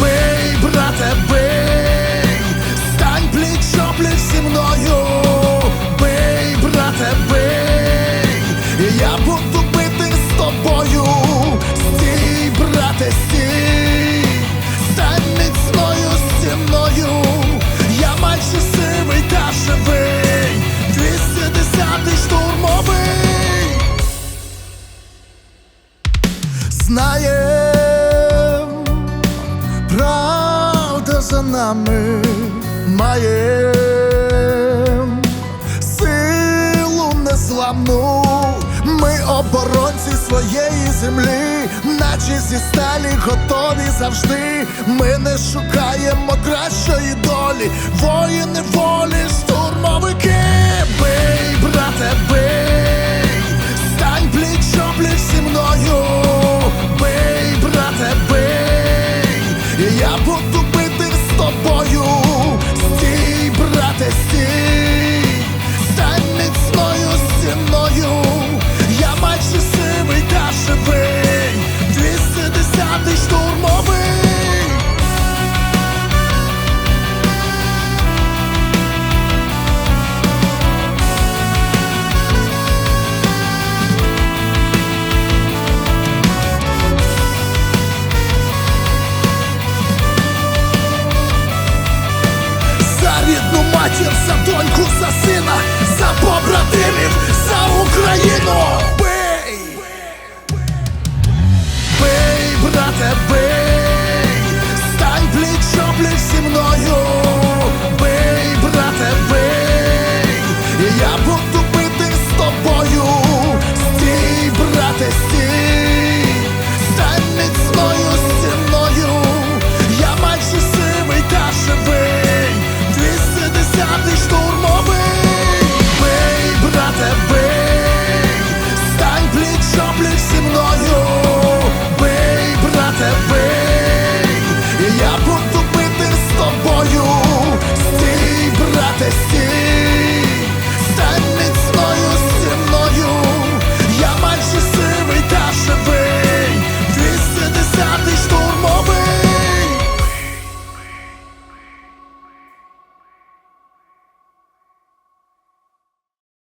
Бий, брате, бий, стань плечо плеч зі мною, бий, брате, бий, я буду Знаєм, правда за нами маєм силу незламну. Ми оборонці своєї землі, наче зі сталі готові завжди. Ми не шукаємо кращої долі, воїни волі, штурмовики. Я буду бити з тобою, стій, брате, стій, матір, за доньку, за сина, за побратимів, за Україну. Бий! Бий, брате, бий, стань пліч зі мною, бий, брате, бий, я буду бити з тобою, стій, брате, стій. Let's